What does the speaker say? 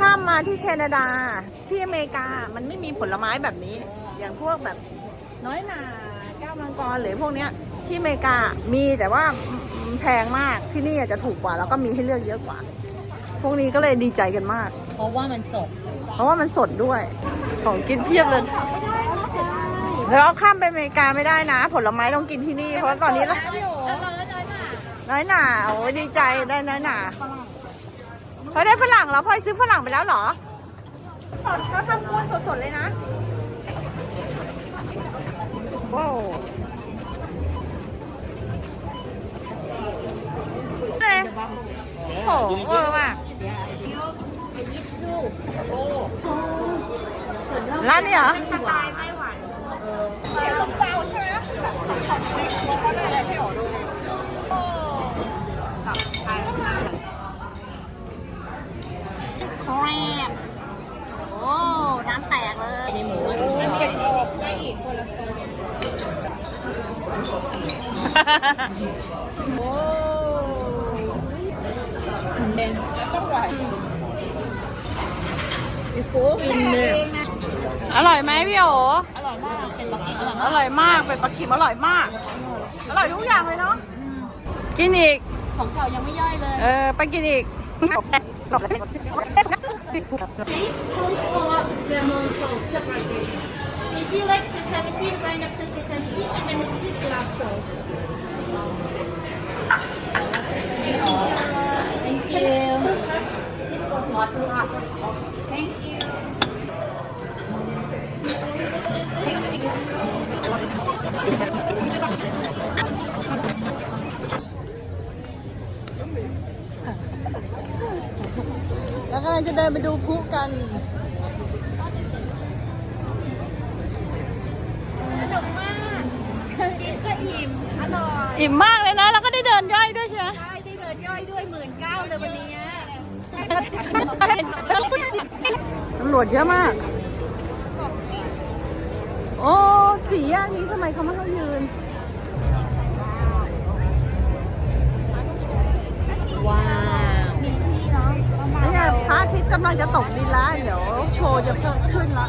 ข้ามมาที่แคนาดาที่อเมริกามันไม่มีผลไม้แบบนี้ อย่างพวกแบบน้อยหนาแก้วมังกรหรือพวกเนี้ยที่อเมริกามีแต่ว่ามันแพงมากที่นี่อาจจะถูกกว่า แล้วก็มีให้เลือกเยอะกว่า พวกนี้ก็เลยดีใจกันมาก เพราะว่ามันสด เพราะว่ามันสดด้วยของกินเพียบเลยแล้วข้ามไปอเมริกาไม่ได้นะ ผลไม้ต้องกินที่นี่เพราะตอนนี้ละน้อยหนาโอ้ยดีใจได้น้อยหนา พอได้ฝรั่งแล้วพลอยซื้อฝรั่งไปแล้วเหรอ สดเขาทำม้วนสดๆเลยนะว้าวเลยโหเวอร์มากร้านนี้เหรอ สไตล์ไต้หวันแครบโอ้น้ำแตกเลยในหมูมันเป็นอกได้อีกคนละโอ้เป็นต้องไหวยฟูกินเลยอร่อยไหมพี่โออร่อยมากเป็นปักกิ่งอร่อยอร่อยมากเป็นปลาขิมอร่อยมาก อร่อยทุกอย่างเลยเนาะกินอีกของเก่ายังไม่ย่อยเลย เออ ไปกินอีก sauce for lemon salt separately. If you like sesame seed, grind up the sesame seed and then mix with black salt. ล้วกำลังจะเดินไปดูพลุกันสนุกมากกินก็อิ่มอร่อยอิ่มมากเลยนะ แล้วก็ได้เดินย่อยด้วยใช่ไหมได้ได้เดินย่อยด้วยหมื่นเก้าเลยวันนี้ตำรวจเยอะมาก โอ้สีอย่างนี้ทำไมเขาไม่ให้ยืนำลังจะตกดินแล้ว เดี๋ยวโชว์จะเพิ่มขึ้นละ